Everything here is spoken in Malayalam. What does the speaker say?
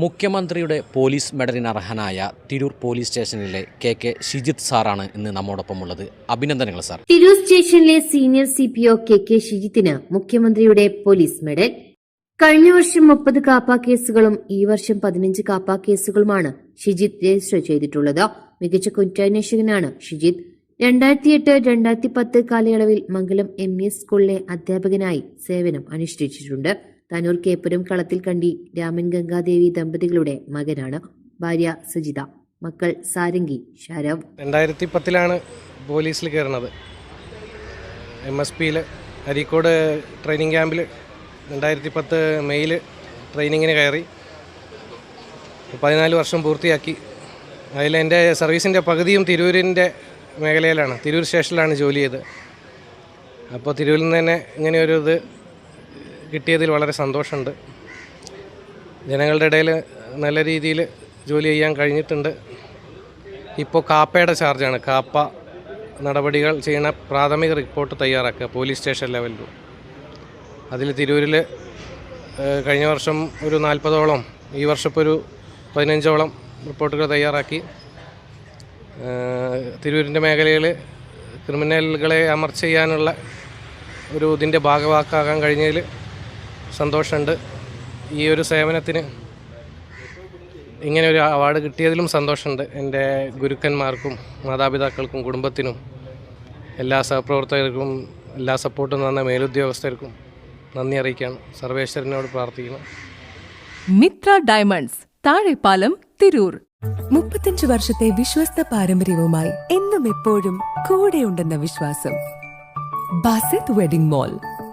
മുഖ്യമന്ത്രിയുടെ പോലീസ് മെഡലിന് അർഹനായ തിരൂർ പോലീസ് സ്റ്റേഷനിലെ കെ കെ ഷിജിത് സാറാണ് ഇന്ന് നമ്മോടൊപ്പമുള്ളത്. അഭിനന്ദനങ്ങൾ സാർ. തിരൂർ സ്റ്റേഷനിലെ senior C P O K K ഷിജിത്തിന് മുഖ്യമന്ത്രിയുടെ പോലീസ് മെഡൽ. കഴിഞ്ഞ വർഷം മുപ്പത് കാപ്പ കേസുകളും ഈ വർഷം പതിനഞ്ച് കാപ്പ കേസുകളുമാണ് ഷിജിത്ത് രജിസ്റ്റർ ചെയ്തിട്ടുള്ളത്. മികച്ച കുറ്റാന്വേഷകനാണ് ഷിജിത്ത് രണ്ടായിരത്തി എട്ട് രണ്ടായിരത്തി പത്ത് കാലയളവിൽ മംഗലം എം ഇ സ്കൂളിലെ അധ്യാപകനായി സേവനം അനുഷ്ഠിച്ചിട്ടുണ്ട്. താനൂർ കേപ്പുരം കളത്തിൽ കണ്ടി രാമൻ ഗംഗാദേവി ദമ്പതികളുടെ മകനാണ് ഭാര്യ സജിത. മക്കൾ സാരംഗി ശരവ് രണ്ടായിരത്തി പത്തിലാണ് പോലീസിൽ കയറുന്നത്. എം എസ് പിയിൽ അരീക്കോട് ട്രെയിനിങ് ക്യാമ്പിൽ രണ്ടായിരത്തി പത്ത് മെയ്യിൽ ട്രെയിനിങ്ങിന് കയറി. പതിനാല് വർഷം പൂർത്തിയാക്കി. അതിൽ എന്റെ സർവീസിന്റെ പകുതിയും തിരൂരിന്റെ മേഖലയിലാണ്. തിരൂർ സ്റ്റേഷനിലാണ് ജോലി ചെയ്ത് അപ്പോൾ തിരൂരിൽ നിന്ന് തന്നെ ഇങ്ങനെ ഒരു ഇത് കിട്ടിയതിൽ വളരെ സന്തോഷമുണ്ട്. ജനങ്ങളുടെ ഇടയിൽ നല്ല രീതിയിൽ ജോലി ചെയ്യാൻ കഴിഞ്ഞിട്ടുണ്ട്. ഇപ്പോൾ കാപ്പയുടെ ചാർജാണ്. കാപ്പ നടപടികൾ ചെയ്യുന്ന പ്രാഥമിക റിപ്പോർട്ട് തയ്യാറാക്കുക പോലീസ് സ്റ്റേഷൻ ലെവലിൽ. അതിൽ തിരൂരിൽ കഴിഞ്ഞ വർഷം ഒരു നാൽപ്പതോളം ഈ വർഷം ഒരു പതിനഞ്ചോളം റിപ്പോർട്ടുകൾ തയ്യാറാക്കി. തിരൂരിന്റെ മേഖലയിൽ ക്രിമിനലുകളെ അമർച്ച ചെയ്യാനുള്ള ഒരു ഇതിന്റെ ഭാഗവാക്കാകാൻ കഴിഞ്ഞതിൽ സന്തോഷമുണ്ട്. ഈ ഒരു സേവനത്തിന് ഇങ്ങനെ ഒരു അവാർഡ് കിട്ടിയതിലും സന്തോഷമുണ്ട്. എന്റെ ഗുരുക്കന്മാർക്കും മാതാപിതാക്കൾക്കും കുടുംബത്തിനും എല്ലാ സഹപ്രവർത്തകർക്കും എല്ലാ സപ്പോർട്ടും തന്ന മേലുദ്യോഗസ്ഥർക്കും നന്ദി അറിയിക്കുകയാണ്. സർവേശ്വരനോട് പ്രാർത്ഥിക്കുന്നു. മിത്ര ഡയമണ്ട്സ് താഴെപ്പാലം തിരൂർ. മുപ്പത്തഞ്ച് വർഷത്തെ വിശ്വസ്ത പാരമ്പര്യവുമായി എന്നും എപ്പോഴും കൂടെയുണ്ടെന്ന വിശ്വാസം. Basith wedding mall.